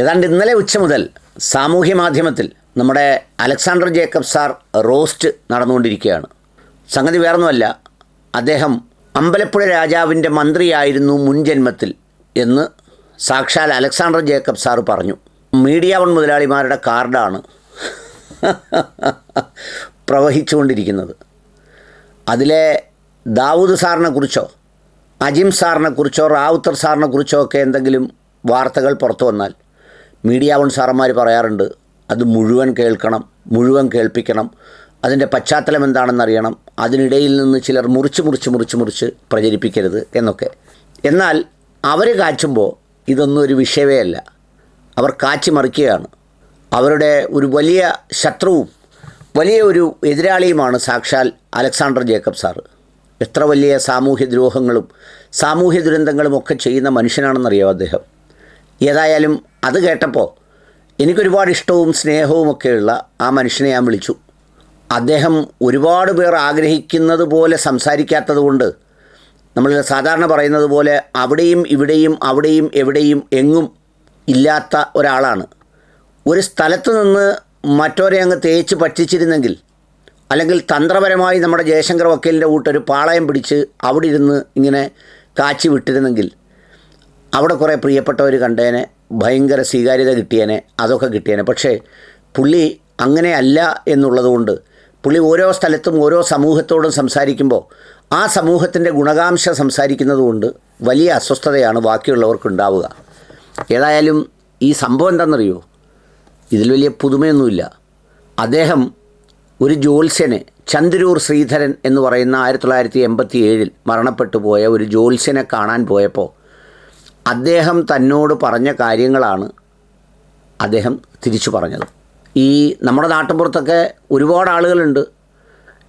ഏതാണ്ട് ഇന്നലെ ഉച്ച മുതൽ സാമൂഹ്യ മാധ്യമത്തിൽ നമ്മുടെ അലക്സാണ്ടർ ജേക്കബ് സാർ റോസ്റ്റ് നടന്നുകൊണ്ടിരിക്കുകയാണ്. സംഗതി വേറൊന്നുമല്ല അദ്ദേഹം അമ്പലപ്പുഴ രാജാവിന്റെ മന്ത്രിയായിരുന്നു മുൻ ജന്മത്തിൽ എന്ന് സാക്ഷാൽ അലക്സാണ്ടർ ജേക്കബ് സാർ പറഞ്ഞു. മീഡിയ വൺ മുതലാളിമാരുടെ കാർഡാണ് പ്രവഹിച്ചുകൊണ്ടിരിക്കുന്നത്. അതിലെ ദാവൂദ് സാറിനെ കുറിച്ചോ അജിം സാറിനെ കുറിച്ചോ റാവുത്തർ സാറിനെ കുറിച്ചോ ഒക്കെ എന്തെങ്കിലും വാർത്തകൾ പുറത്തു വന്നാൽ മീഡിയ വൺ സാറന്മാർ പറയാറുണ്ട് അത് മുഴുവൻ കേൾക്കണം മുഴുവൻ കേൾപ്പിക്കണം. അതിന്റെ പശ്ചാത്തലം എന്താണെന്നറിയണം. അതിനിടയിൽ നിന്ന് ചിലർ മുറിച്ച് മുറിച്ച് മുറിച്ച് മുറിച്ച് പ്രചരിപ്പിക്കരുത് എന്നൊക്കെ. എന്നാൽ അവർ കാച്ചുമ്പോൾ ഇതൊന്നും ഒരു വിഷയമേ അല്ല. അവർ കാച്ചി മറിക്കുകയാണ്. അവരുടെ ഒരു വലിയ ശത്രുവും വലിയ ഒരു എതിരാളിയുമാണ് സാക്ഷാൽ അലക്സാണ്ടർ ജേക്കബ് സാറ് എത്ര വലിയ സാമൂഹ്യ ദ്രോഹങ്ങളും സാമൂഹ്യ ദുരന്തങ്ങളും ഒക്കെ ചെയ്യുന്ന മനുഷ്യനാണെന്നറിയാം അദ്ദേഹം? ഏതായാലും അത് കേട്ടപ്പോൾ എനിക്കൊരുപാട് ഇഷ്ടവും സ്നേഹവും ഒക്കെയുള്ള ആ മനുഷ്യനെ ഞാൻ വിളിച്ചു. അദ്ദേഹം ഒരുപാട് പേർ ആഗ്രഹിക്കുന്നത് പോലെ സംസാരിക്കാത്തത് കൊണ്ട് നമ്മൾ സാധാരണ പറയുന്നത് പോലെ അവിടെയും ഇവിടെയും അവിടെയും എവിടെയും എങ്ങും ഇല്ലാത്ത ഒരാളാണ്. ഒരു സ്ഥലത്ത് നിന്ന് മറ്റോരെ അങ്ങ് തേച്ച് പറ്റിച്ചിരുന്നെങ്കിൽ അല്ലെങ്കിൽ തന്ത്രപരമായി നമ്മുടെ ജയശങ്കർ വക്കീലിന്റെ കൂട്ടൊരു പാളയം പിടിച്ച് അവിടെ ഇരുന്ന് ഇങ്ങനെ കാച്ചി വിട്ടിരുന്നെങ്കിൽ അവിടെ കുറേ പ്രിയപ്പെട്ടവർ കണ്ടേനെ ഭയങ്കര സ്വീകാര്യത കിട്ടിയേനെ അതൊക്കെ കിട്ടിയേനെ. പക്ഷേ പുള്ളി അങ്ങനെയല്ല എന്നുള്ളതുകൊണ്ട് പുള്ളി ഓരോ സ്ഥലത്തും ഓരോ സമൂഹത്തോടും സംസാരിക്കുമ്പോൾ ആ സമൂഹത്തിന്റെ ഗുണകാംശ സംസാരിക്കുന്നതുകൊണ്ട് വലിയ അസ്വസ്ഥതയാണ് ബാക്കിയുള്ളവർക്ക് ഉണ്ടാവുക ഏതായാലും ഈ സംഭവം എന്താണെന്നറിയോ ഇതിൽ വലിയ പുതുമയൊന്നുമില്ല. അദ്ദേഹം ഒരു ജ്യോത്സ്യനെ ചന്ദ്രൂർ ശ്രീധരൻ എന്ന് പറയുന്ന ആയിരത്തി തൊള്ളായിരത്തി എൺപത്തി ഏഴിൽ മരണപ്പെട്ടു പോയ ഒരു ജ്യോത്സ്യനെ കാണാൻ പോയപ്പോൾ അദ്ദേഹം തന്നോട് പറഞ്ഞ കാര്യങ്ങളാണ് അദ്ദേഹം തിരിച്ചു പറഞ്ഞത്. ഈ നമ്മുടെ നാട്ടിൻപുറത്തൊക്കെ ഒരുപാട് ആളുകളുണ്ട്.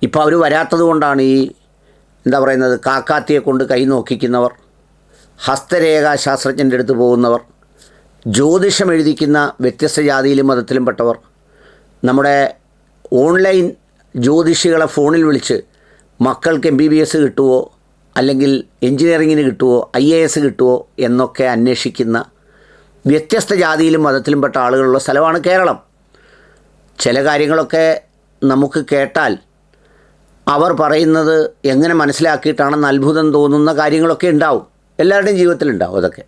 ഇപ്പോൾ അവർ വരാത്തത് കൊണ്ടാണ് ഈ എന്താ പറയുന്നത് കാക്കാത്തിയെ കൊണ്ട് കൈ നോക്കിക്കുന്നവർ ഹസ്തരേഖാ ശാസ്ത്രജ്ഞന്റെ അടുത്ത് പോകുന്നവർ ജ്യോതിഷം എഴുതിക്കുന്ന വ്യത്യസ്ത ജാതിയിലും മതത്തിലും പെട്ടവർ നമ്മുടെ ഓൺലൈൻ ജ്യോതിഷികളെ ഫോണിൽ വിളിച്ച് മക്കൾക്ക് എം ബി ബി എസ് കിട്ടുമോ അല്ലെങ്കിൽ എൻജിനീയറിങ്ങിന് കിട്ടുമോ ഐ എ എസ് കിട്ടുമോ എന്നൊക്കെ അന്വേഷിക്കുന്ന വ്യത്യസ്ത ജാതിയിലും മതത്തിലും പെട്ട ആളുകളുള്ള സ്ഥലമാണ് കേരളം. ചില കാര്യങ്ങളൊക്കെ നമുക്ക് കേട്ടാൽ അവർ പറയുന്നത് എങ്ങനെ മനസ്സിലാക്കിയിട്ടാണെന്ന് അത്ഭുതം തോന്നുന്ന കാര്യങ്ങളൊക്കെ ഉണ്ടാവും. എല്ലാവരുടെയും ജീവിതത്തിലുണ്ടാവും അതൊക്കെ.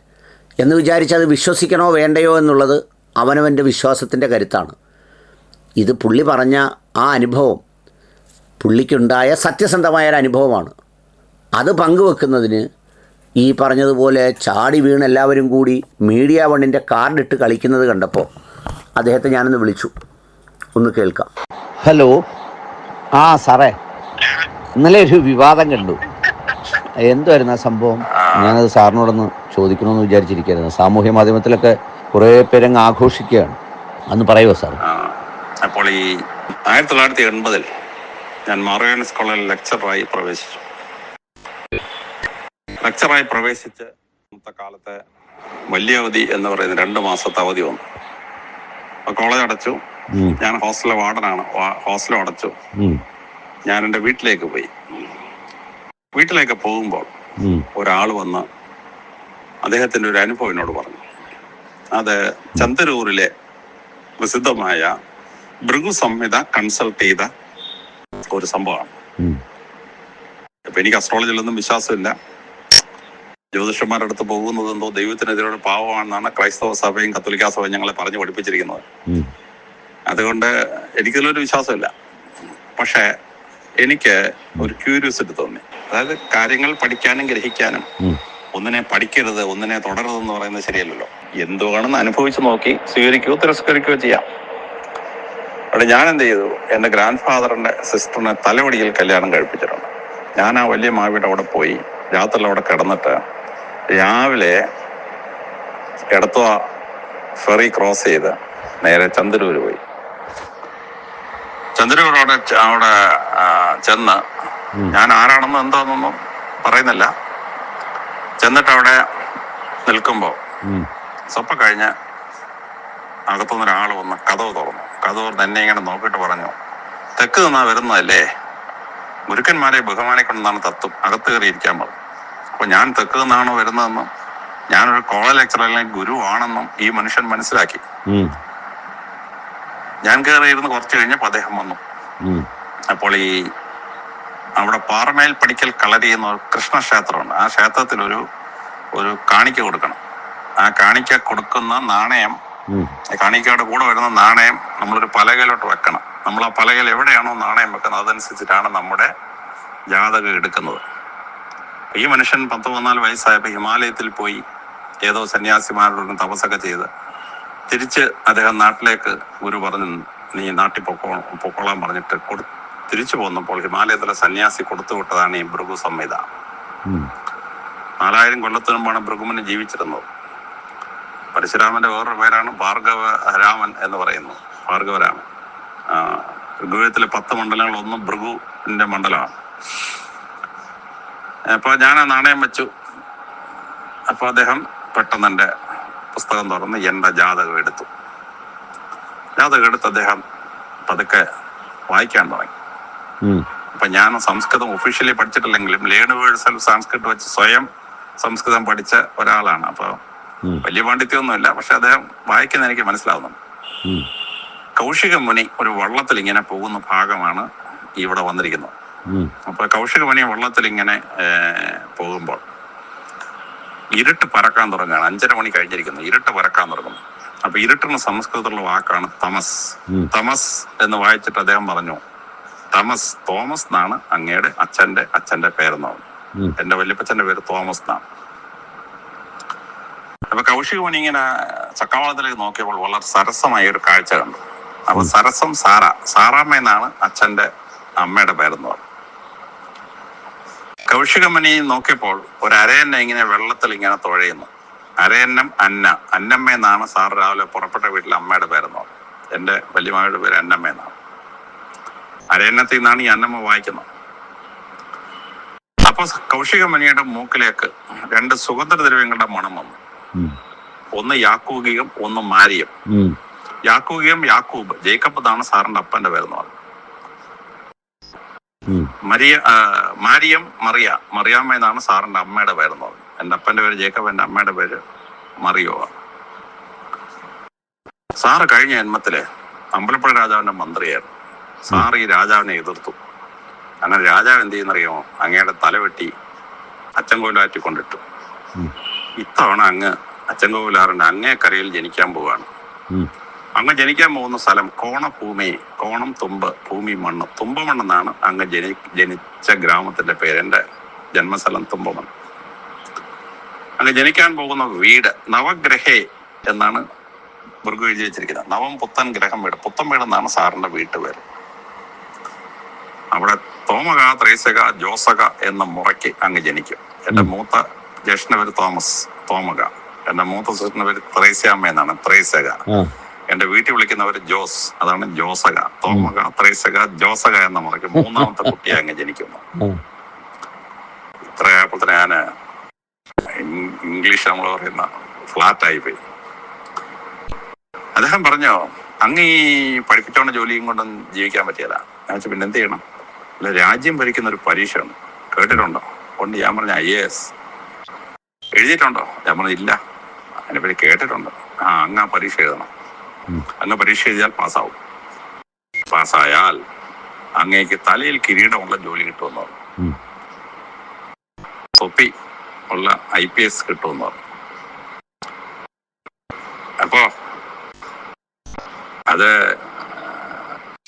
എന്ന് വിചാരിച്ച് അത് വിശ്വസിക്കണോ വേണ്ടയോ എന്നുള്ളത് അവനവന്റെ വിശ്വാസത്തിന്റെ കരുത്താണ്. ഇത് പുള്ളി പറഞ്ഞ ആ അനുഭവം പുള്ളിക്കുണ്ടായ സത്യസന്ധമായ ഒരു അനുഭവമാണ് അത് പങ്കുവെക്കുന്നതിന് ഈ പറഞ്ഞതുപോലെ ചാടി വീണ് എല്ലാവരും കൂടി മീഡിയ വണ്ണിന്റെ കാർഡിട്ട് കളിക്കുന്നത് കണ്ടപ്പോൾ അദ്ദേഹത്തെ ഞാനൊന്ന് വിളിച്ചു. ഒന്ന് കേൾക്കാം. ഹലോ. ആ സാറേ. ഇന്നലെ ഒരു വിവാദം കണ്ടു. എന്തായിരുന്നു ആ സംഭവം? ഞാനത് സാറിനോടൊന്ന് ചോദിക്കണമെന്ന് വിചാരിച്ചിരിക്കുകയായിരുന്നു. സാമൂഹ്യ മാധ്യമത്തിലൊക്കെ കുറേ പേരങ്ങ് ആഘോഷിക്കുകയാണ്. അന്ന് പറയുമോ സാർ അപ്പോൾ ഈ ആയിരത്തി തൊള്ളായിരത്തി എൺപതിൽ ഞാൻ മാറോയാനസ് സ്കോളിൽ ലെക്ചറായി പ്രവേശിച്ചു. ലെക്ചറായി പ്രവേശിച്ച് ഇന്നത്തെ കാലത്തെ വലിയ അവധി എന്ന് പറയുന്ന രണ്ട് മാസത്തെ അവധി വന്നു. അപ്പൊ കോളേജ് അടച്ചു. ഞാൻ ഹോസ്റ്റലിലെ വാർഡനാണ്. ഹോസ്റ്റലും അടച്ചു. ഞാൻ എന്റെ വീട്ടിലേക്ക് പോയി. വീട്ടിലേക്ക് പോകുമ്പോൾ ഒരാൾ വന്ന് അദ്ദേഹത്തിന്റെ ഒരു അനുഭവം എന്നോട് പറഞ്ഞു. അത് ചന്ദരൂരിലെ പ്രസിദ്ധമായ ഭൃഗു സംഹിത കൺസൾട്ട് ചെയ്ത ഒരു സംഭവമാണ്. അപ്പൊ എനിക്ക് അസ്ട്രോളജിയിലൊന്നും വിശ്വാസമില്ല. ജ്യോതിഷന്മാരുടെ അടുത്ത് പോകുന്നത് എന്തോ ദൈവത്തിനെതിരെ പാവമാണെന്നാണ് ക്രൈസ്തവ സഭയും കത്തോലിക്കാ സഭയും ഞങ്ങളെ പറഞ്ഞു പഠിപ്പിച്ചിരിക്കുന്നത്. അതുകൊണ്ട് എനിക്കിതിലൊരു വിശ്വാസമില്ല. പക്ഷേ എനിക്ക് ഒരു ക്യൂരിയോസിറ്റി തോന്നി. അതായത് കാര്യങ്ങൾ പഠിക്കാനും ഗ്രഹിക്കാനും. ഒന്നിനെ പഠിക്കരുത് ഒന്നിനെ തുടരരുതെന്ന് പറയുന്നത് ശരിയല്ലല്ലോ. എന്തോ എന്തുവാണെന്ന് അനുഭവിച്ചു നോക്കി സ്വീകരിക്കുകയോ തിരസ്കരിക്കുകയോ ചെയ്യാം. അവിടെ ഞാൻ എന്ത് ചെയ്തു എന്റെ ഗ്രാൻഡ് ഫാദറിന്റെ സിസ്റ്ററിനെ തലവടിയിൽ കല്യാണം കഴിപ്പിച്ചിട്ടുണ്ട്. ഞാൻ ആ വലിയ മാവിയുടെ അവിടെ പോയി രാത്രി അവിടെ കിടന്നിട്ട് രാവിലെ എടത്തുവ ഫെറി ക്രോസ് ചെയ്ത് നേരെ ചന്ദ്രൂര് പോയി. ചന്ദ്രൂർ അവിടെ ചെന്ന് ഞാൻ ആരാണെന്ന് എന്താണെന്നൊന്നും പറയുന്നില്ല. ചെന്നിട്ട് അവിടെ നിൽക്കുമ്പോൾ സ്വപ്പ കഴിഞ്ഞ് അകത്തുനിന്ന് ഒരാൾ വന്ന് കഥവ് തുറന്നു. കഥവ് തന്നെ ഇങ്ങനെ നോക്കിയിട്ട് പറഞ്ഞു തെക്ക് നിന്നാ വരുന്നതല്ലേ? ഗുരുക്കന്മാരെ ബഹുമാനിക്കണമെന്നാണ് തത്വം. അകത്ത് കയറിയിരിക്കാൻ പറഞ്ഞു അപ്പൊ ഞാൻ തെക്ക് നിന്നാണോ വരുന്നതെന്നും ഞാനൊരു കോളേജ് ലെക്ചർ അല്ലെങ്കിൽ ഗുരുവാണെന്നും ഈ മനുഷ്യൻ മനസ്സിലാക്കി. ഞാൻ കയറിയിരുന്ന് കുറച്ച് കഴിഞ്ഞപ്പോൾ അദ്ദേഹം വന്നു. അപ്പോൾ ഈ അവിടെ പാറമേൽ പടിക്കൽ കളരി എന്ന ഒരു കൃഷ്ണക്ഷേത്രമുണ്ട്. ആ ക്ഷേത്രത്തിൽ ഒരു ഒരു കാണിക്ക കൊടുക്കണം. ആ കാണിക്ക കൊടുക്കുന്ന നാണയം കാണിക്കയുടെ കൂടെ വരുന്ന നാണയം നമ്മളൊരു പലകയിലോട്ട് വെക്കണം. നമ്മൾ ആ പലകയിൽ എവിടെയാണോ നാണയം വെക്കുന്നത് അതനുസരിച്ചിട്ടാണ് നമ്മുടെ ജാതകം എടുക്കുന്നത്. ഈ മനുഷ്യൻ പത്ത് പതിനാല് വയസ്സായപ്പോൾ ഹിമാലയത്തിൽ പോയി ഏതോ സന്യാസിമാരോട് തപസ്സൊക്കെ ചെയ്ത് തിരിച്ച് അദ്ദേഹം നാട്ടിലേക്ക് ഗുരു പറഞ്ഞു നീ നാട്ടിൽ പൊക്കോ പൊക്കോളാൻ പറഞ്ഞിട്ട് കൊടു തിരിച്ചു പോന്നപ്പോൾ ഹിമാലയത്തിലെ സന്യാസി കൊടുത്തു വിട്ടതാണ് ഈ ഭൃഗു സംഹിത നാലായിരം കൊല്ലത്തിന് മുമ്പാണ് ഭൃഗുമുനി ജീവിച്ചിരുന്നത്. പരശുരാമന്റെ വേറൊരു പേരാണ് ഭാർഗവ രാമൻ എന്ന് പറയുന്നത് ഭാർഗവരാമൻ. ഋഗുവേദത്തിലെ പത്ത് മണ്ഡലങ്ങളൊന്നും ഭൃഗുവിന്റെ മണ്ഡലമാണ്. അപ്പൊ ഞാൻ ആ നാണയം വെച്ചു. അപ്പൊ അദ്ദേഹം പെട്ടെന്ന് എന്റെ പുസ്തകം തുറന്ന് എന്റെ ജാതകം എടുത്തു. ജാതകം എടുത്ത് അദ്ദേഹം പതുക്കെ വായിക്കാൻ തുടങ്ങി. അപ്പൊ ഞാൻ സംസ്കൃതം ഒഫീഷ്യലി പഠിച്ചിട്ടില്ലെങ്കിലും ലേണിവേഴ്സൽ സംസ്കൃതം വെച്ച് സ്വയം സംസ്കൃതം പഠിച്ച ഒരാളാണ്. അപ്പൊ വലിയ പാണ്ഡിത്യമൊന്നുമില്ല പക്ഷെ അദ്ദേഹം വായിക്കുന്ന എനിക്ക് മനസ്സിലാവുന്നുണ്ട് ഉം, കൗശിക മുനി ഒരു വള്ളത്തിൽ ഇങ്ങനെ പോകുന്ന ഭാഗമാണ് ഇവിടെ വന്നിരിക്കുന്നത്. അപ്പൊ കൗശിക മുനി വള്ളത്തിൽ ഇങ്ങനെ പോകുമ്പോൾ ഇരുട്ട് പരക്കാൻ തുടങ്ങുകയാണ്. അഞ്ചര മണി കഴിഞ്ഞിരിക്കുന്നു. ഇരുട്ട് പരക്കാൻ തുടങ്ങുന്നു. അപ്പൊ ഇരുട്ടിന് സംസ്കൃതത്തിലുള്ള വാക്കാണ് തമസ്. തമസ് എന്ന് വായിച്ചിട്ട് അദ്ദേഹം പറഞ്ഞു തമസ് തോമസ് എന്നാണ് അങ്ങയുടെ അച്ഛന്റെ അച്ഛന്റെ പേരെന്ന് പറഞ്ഞു എന്റെ വല്യപ്പച്ചന്റെ പേര് തോമസ് എന്നാണ്. അപ്പൊ കൗശിക മുനി ഇങ്ങനെ ചക്കവാളത്തിലേക്ക് നോക്കിയപ്പോൾ വളരെ സരസമായ ഒരു കാഴ്ച കണ്ടു. അപ്പൊ സരസം സാറ സാറാമ്മ എന്നാണ് അച്ഛന്റെ അമ്മയുടെ പേരെന്ന് പറഞ്ഞു. കൗശികമണി നോക്കിയപ്പോൾ ഒരു അരയന്ന ഇങ്ങനെ വെള്ളത്തിൽ ഇങ്ങനെ തുഴയുന്നു. അരയന്നം അന്ന. അന്നമ്മ എന്നാണ് സാർ രാവിലെ പുറപ്പെട്ട വീട്ടിലെ അമ്മയുടെ പേരെന്ന് പറഞ്ഞത്. എന്റെ വല്യമ്മയുടെ പേര് അന്നമ്മ എന്നാണ്. അരയന്നത്തിൽ നിന്നാണ് ഈ അന്നമ്മ വായിക്കുന്നത്. അപ്പൊ കൗശികമണിയുടെ മൂക്കിലേക്ക് രണ്ട് സുഗന്ധദ്രവ്യങ്ങളുടെ മണം വന്നു. ഒന്ന് യാക്കൂകികം ഒന്ന് മാരിയം. യാക്കൂകികം യാക്കൂബ്. ജേക്കബ് എന്നാണ് സാറിന്റെ അപ്പന്റെ പേരെന്ന് പറഞ്ഞു മരിയ മാരിയം മറിയ. മറിയാമ്മ എന്നാണ് സാറിന്റെ അമ്മയുടെ പേരെന്ന് പറഞ്ഞു എന്റെ അപ്പന്റെ പേര് ജേക്കബ് എന്റെ അമ്മയുടെ പേര് മറിയോ. സാറ് കഴിഞ്ഞ ജന്മത്തിൽ അമ്പലപ്പുഴ രാജാവിന്റെ മന്ത്രിയായിരുന്നു. സാർ ഈ രാജാവിനെ എതിർത്തു. അങ്ങനെ രാജാവ് എന്ത് ചെയ്യുന്നറിയാമോ അങ്ങയുടെ തലവെട്ടി അച്ചൻകോവിലാറ്റി കൊണ്ടിട്ടു. ഇത്തവണ അങ്ങ് അച്ചൻകോവിലാറിന്റെ അങ്ങേക്കരയിൽ ജനിക്കാൻ പോവാണ്. അങ്ങ് ജനിക്കാൻ പോകുന്ന സ്ഥലം കോണഭൂമി കോണം തുമ്പ് ഭൂമി മണ്ണ്. തുമ്പമണ്ണെന്നാണ് അങ്ങ് ജനി ജനിച്ച ഗ്രാമത്തിന്റെ പേര്. എന്റെ ജന്മസ്ഥലം തുമ്പമണ്ണ്. അങ്ങ് ജനിക്കാൻ പോകുന്ന വീട് നവഗ്രഹേ എന്നാണ് മൃഗു എഴുതി വെച്ചിരിക്കുന്നത്. നവം പുത്തൻ ഗ്രഹം വീട്. പുത്തൻ വീട് എന്നാണ് സാറിന്റെ വീട്ടുപേര്. അവിടെ തോമക ത്രേസക ജോസക എന്ന മുറയ്ക്ക് അങ്ങ് ജനിക്കും. എന്റെ മൂത്ത ജ്യേഷ്ഠന്റെ പേര് തോമസ് തോമക. എന്റെ മൂത്ത സിസ്റ്ററിന്റെ പേര് ത്രേസ്യാമ്മ എന്നാണ്. ത്രേസക എന്റെ വീട്ടിൽ വിളിക്കുന്നവർ ജോസ്. അതാണ് ജോസക. തോമക. ത്രേസക ജോസക എന്ന മുറയ്ക്ക് മൂന്നാമത്തെ കുട്ടിയെ അങ്ങ് ജനിക്കുന്നു. ഇത്രയായപ്പോൾ തന്നെ ഞാൻ ഇംഗ്ലീഷ് നമ്മൾ പറയുന്ന ഫ്ലാറ്റ് ആയി പോയി. അദ്ദേഹം പറഞ്ഞോ അങ്ങ് ഈ പഠിപ്പിച്ചോണ്ട ജോലിയും കൊണ്ടും ജീവിക്കാൻ പറ്റിയല്ല ഞാൻ വെച്ചാൽ പിന്നെ എന്ത് ചെയ്യണം? അല്ല രാജ്യം ഭരിക്കുന്ന ഒരു പരീക്ഷയാണ്. കേട്ടിട്ടുണ്ടോ? കൊണ്ട് ഞാൻ പറഞ്ഞ ഐ എ എസ്. എഴുതിയിട്ടുണ്ടോ? ഞാൻ പറഞ്ഞില്ല ഇല്ല. അതിനെ പറ്റി കേട്ടിട്ടുണ്ട്. ആ അങ്ങ് ആ പരീക്ഷ എഴുതണം. അങ്ങ് പരീക്ഷ എഴുതിയാൽ പാസ്സാവും. പാസ്സായാൽ അങ്ങേക്ക് തലയിൽ കിരീടമുള്ള ജോലി കിട്ടുമെന്ന് പറഞ്ഞു. തൊപ്പി ഉള്ള ഐ പി എസ് കിട്ടുമെന്ന് പറഞ്ഞു. അപ്പോ അത്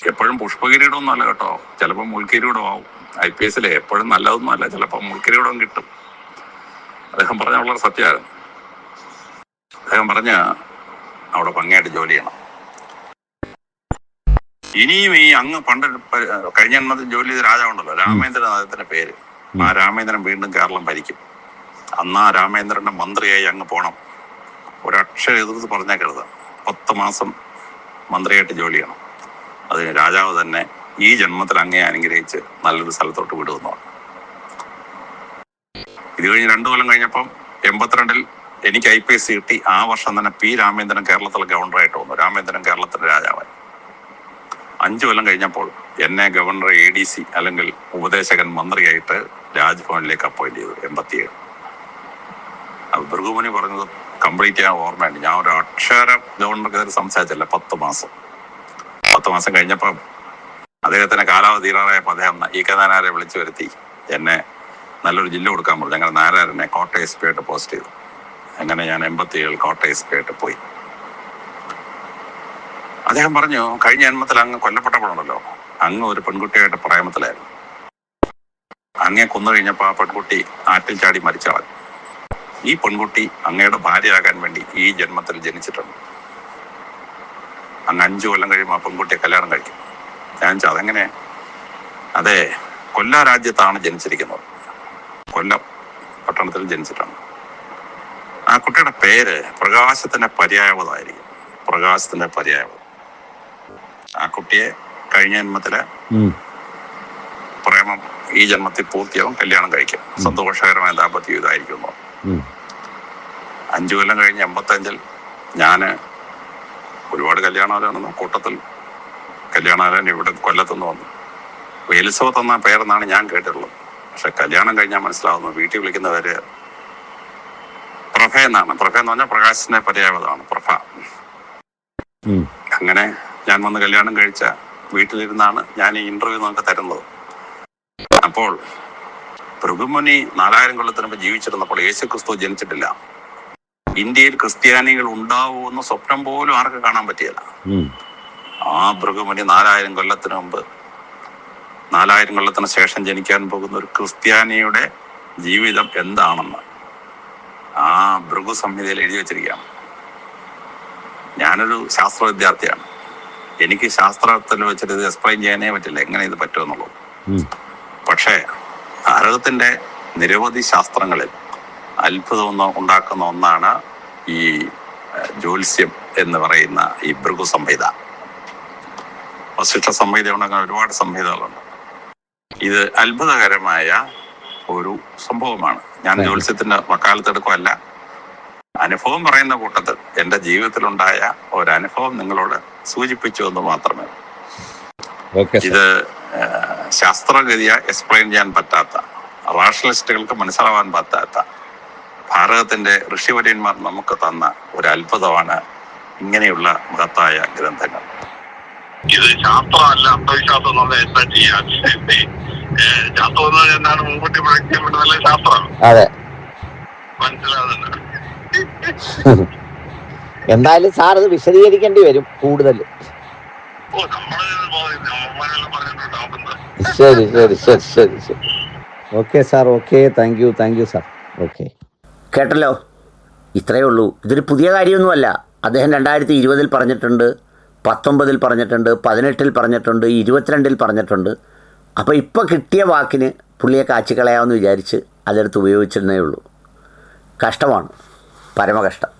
എപ്പോഴും പുഷ്പകിരീടമൊന്നും അല്ല കേട്ടോ. ചിലപ്പോൾ മുൾക്കിരീടം ആവും. ഐ പി എസിലെ എപ്പോഴും നല്ലതൊന്നും അല്ല. ചിലപ്പോൾ മുൾക്കിരീടം കിട്ടും. അദ്ദേഹം പറഞ്ഞ വളരെ സത്യമായിരുന്നു. അദ്ദേഹം പറഞ്ഞ അവിടെ ഭംഗിയായിട്ട് ജോലി ചെയ്യണം. ഇനിയും ഈ അങ്ങ് പണ്ട് കഴിഞ്ഞ ജന്മത്തിൽ ജോലി ചെയ്ത രാജാവുണ്ടല്ലോ രാമേന്ദ്രൻ അദ്ദേഹത്തിന്റെ പേര്. ആ രാമേന്ദ്രൻ വീണ്ടും കേരളം ഭരിക്കും. അന്ന് ആ രാമേന്ദ്രന്റെ മന്ത്രിയായി അങ്ങ് പോണം. ഒരക്ഷരം എതിർത്ത് പറഞ്ഞേക്കരുത്. പത്ത് മാസം മന്ത്രിയായിട്ട് ജോലി ചെയ്യണം. അതിന് രാജാവ് തന്നെ ഈ ജന്മത്തിൽ അങ്ങേ അനുഗ്രഹിച്ച് നല്ലൊരു സ്ഥലത്തോട്ട് വിടുമെന്ന് പറഞ്ഞു. ഇത് കഴിഞ്ഞ് രണ്ടു കൊല്ലം കഴിഞ്ഞപ്പം എൺപത്തിരണ്ടിൽ എനിക്ക് ഐ പി എസ് കിട്ടി. ആ വർഷം തന്നെ പി രാമേന്ദ്രൻ കേരളത്തിലെ ഗവർണറായിട്ട് വന്നു. രാമേന്ദ്രൻ കേരളത്തിലെ രാജാവായി. അഞ്ചു കൊല്ലം കഴിഞ്ഞപ്പോൾ എന്നെ ഗവർണർ എ ഡി സി അല്ലെങ്കിൽ ഉപദേശകൻ മന്ത്രിയായിട്ട് രാജ്ഭവനിലേക്ക് അപ്പോയിന്റ് ചെയ്തു. എൺപത്തിയേഴ്. ഭൃഗുമുനി പറഞ്ഞത് കംപ്ലീറ്റ് ചെയ്യാൻ ഓർമ്മയുണ്ട്. ഞാൻ ഒരു അക്ഷരം ഗവർണർക്ക് സംസാരിച്ചല്ല. പത്ത് മാസം. പത്ത് മാസം കഴിഞ്ഞപ്പം അദ്ദേഹത്തിന്റെ കാലാവധി തീരാറായപ്പോൾ അദ്ദേഹം ഈ കഥാനാരെ വിളിച്ചു വരുത്തി. എന്നെ നല്ലൊരു ജില്ല കൊടുക്കാൻ പറഞ്ഞു. ഞങ്ങൾ നാരായണനെ കോട്ടയം എസ് പി ആയിട്ട് പോസ്റ്റ് ചെയ്തു. അങ്ങനെ ഞാൻ എൺപത്തി ഏഴിൽ കോട്ടയസ് കേട്ട് പോയി. അദ്ദേഹം പറഞ്ഞു കഴിഞ്ഞ ജന്മത്തിൽ അങ്ങ് കൊല്ലപ്പെട്ടപ്പോഴുണ്ടല്ലോ അങ്ങ് ഒരു പെൺകുട്ടിയായിട്ട് പ്രേമത്തിലായിരുന്നു. അങ്ങേ കൊന്നു കഴിഞ്ഞപ്പോൾ ആ പെൺകുട്ടി ആറ്റിൽ ചാടി മരിച്ചളഞ്ഞു ഈ പെൺകുട്ടി അങ്ങയുടെ ഭാര്യയാകാൻ വേണ്ടി ഈ ജന്മത്തിൽ ജനിച്ചിട്ടുണ്ട്. അങ്ങ് അഞ്ചു കൊല്ലം കഴിയുമ്പോൾ ആ പെൺകുട്ടിയെ കല്യാണം കഴിക്കും. ഞാൻ അതെങ്ങനെ? അതെ കൊല്ല രാജ്യത്താണ് ജനിച്ചിരിക്കുന്നത്. കൊല്ലം പട്ടണത്തിൽ ജനിച്ചിട്ടാണ്. ആ കുട്ടിയുടെ പേര് പ്രകാശത്തിന്റെ പര്യായവതായിരിക്കും പ്രകാശത്തിന്റെ പര്യായവത ആ കുട്ടിയെ കഴിഞ്ഞ ജന്മത്തിൽ. പ്രേമം ഈ ജന്മത്തിൽ പൂർത്തിയാവും കല്യാണം കഴിക്കും. സന്തോഷകരമായ ദാമ്പത്യ ജീവിതമായിരിക്കും. അഞ്ചു കൊല്ലം കഴിഞ്ഞ് എൺപത്തഞ്ചിൽ ഞാൻ ഒരുപാട് കല്യാണാലോചന കൂട്ടത്തിൽ കല്യാണാലോചന ഇവിടെ കൊല്ലത്തുനിന്ന് വന്നു. എലിസബത്ത് എന്ന പേരെന്നാണ് ഞാൻ കേട്ടിട്ടുള്ളത്. പക്ഷെ കല്യാണം കഴിഞ്ഞാൽ മനസ്സിലാവുന്നു. വീട്ടിൽ വിളിക്കുന്നവര് പ്രഭ എന്നാണ്. പ്രഭ എന്ന് പറഞ്ഞാൽ പ്രകാശിന്റെ പര്യായപദമാണ്. പ്രഭ. അങ്ങനെ ഞാൻ വന്ന് കല്യാണം കഴിച്ച വീട്ടിലിരുന്നാണ് ഞാൻ ഈ ഇന്റർവ്യൂ നമുക്ക് തരുന്നത്. അപ്പോൾ ഭൃഗുമുനി നാലായിരം കൊല്ലത്തിന് മുമ്പ് ജീവിച്ചിരുന്നപ്പോൾ യേശു ക്രിസ്തു ജനിച്ചിട്ടില്ല. ഇന്ത്യയിൽ ക്രിസ്ത്യാനികൾ ഉണ്ടാവുമെന്ന് സ്വപ്നം പോലും ആർക്കും കാണാൻ പറ്റിയല്ല. ആ ഭൃഗുമുനി നാലായിരം കൊല്ലത്തിന് മുമ്പ് നാലായിരം കൊല്ലത്തിന് ശേഷം ജനിക്കാൻ പോകുന്ന ഒരു ക്രിസ്ത്യാനിയുടെ ജീവിതം എന്താണെന്ന് ആ ഭൃഗു സംഹിതയിൽ എഴുതി വെച്ചിരിക്കുകയാണ്. ഞാനൊരു ശാസ്ത്ര വിദ്യാർത്ഥിയാണ്. എനിക്ക് ശാസ്ത്രത്തിൽ വെച്ചിട്ട് ഇത് എക്സ്പ്ലെയിൻ ചെയ്യാനേ പറ്റില്ല. എങ്ങനെ ഇത് പറ്റുമെന്നുള്ളത് പക്ഷേ ഭാരതത്തിന്റെ നിരവധി ശാസ്ത്രങ്ങളിൽ അത്ഭുതം ഉണ്ടാക്കുന്ന ഒന്നാണ് ഈ ജ്യോത്സ്യം എന്ന് പറയുന്ന ഈ ഭൃഗു സംഹിത വസിഷ്ഠ സംഹിത ഉണ്ടെങ്കിൽ ഒരുപാട് സംഹിതകളുണ്ട്. ഇത് അത്ഭുതകരമായ ഒരു സംഭവമാണ്. ഞാൻ ജ്യോത്സ്യത്തിന്റെ വക്കാലത്തെടുക്കുമല്ല അനുഭവം പറയുന്ന കൂട്ടത്തിൽ എന്റെ ജീവിതത്തിലുണ്ടായ ഒരനുഭവം അനുഭവം നിങ്ങളോട് സൂചിപ്പിച്ചു എന്ന് മാത്രമേ ഓക്കെ ഇത് ശാസ്ത്രഗതിയ എക്സ്പ്ലെയിൻ ചെയ്യാൻ പറ്റാത്ത റാഷണലിസ്റ്റുകൾക്ക് മനസ്സിലാവാൻ പറ്റാത്ത ഭാരതത്തിന്റെ ഋഷിവര്യന്മാർ നമുക്ക് തന്ന ഒരു അത്ഭുതമാണ് ഇങ്ങനെയുള്ള മഹത്തായ ഗ്രന്ഥങ്ങൾ. ഇത് ശാസ്ത്രമല്ല അന്ധവിശ്വാസം എന്നുള്ള എന്താ ചെയ്യാൻ ശാസ്ത്രം തോന്നുന്നത് എന്താണ് മുൻകൂട്ടി പ്രൊഡക്റ്റ് നല്ല ശാസ്ത്രം അതെ. മനസ്സിലാകുന്നുണ്ട് എന്തായാലും സാർ അത് വിശദീകരിക്കേണ്ടി വരും കൂടുതൽ. ശരി ശരി ശരി ശരി ശരി. Okay sir okay thank you thank you sir okay കേട്ടല്ലോ? ഇത്രയേ ഉള്ളൂ. ഇതൊരു പുതിയ കാര്യമൊന്നുമല്ല. അദ്ദേഹം രണ്ടായിരത്തി ഇരുപതിൽ പറഞ്ഞിട്ടുണ്ട് പത്തൊമ്പതിൽ പറഞ്ഞിട്ടുണ്ട് പതിനെട്ടിൽ പറഞ്ഞിട്ടുണ്ട് ഇരുപത്തിരണ്ടിൽ പറഞ്ഞിട്ടുണ്ട്. അപ്പോൾ ഇപ്പോൾ കിട്ടിയ വാക്കിന് പുള്ളിയെ കാച്ചിക്കളയാമെന്ന് വിചാരിച്ച് അതെടുത്ത് ഉപയോഗിച്ചിരുന്നേ ഉള്ളൂ. കഷ്ടമാണ്. പരമകഷ്ടം.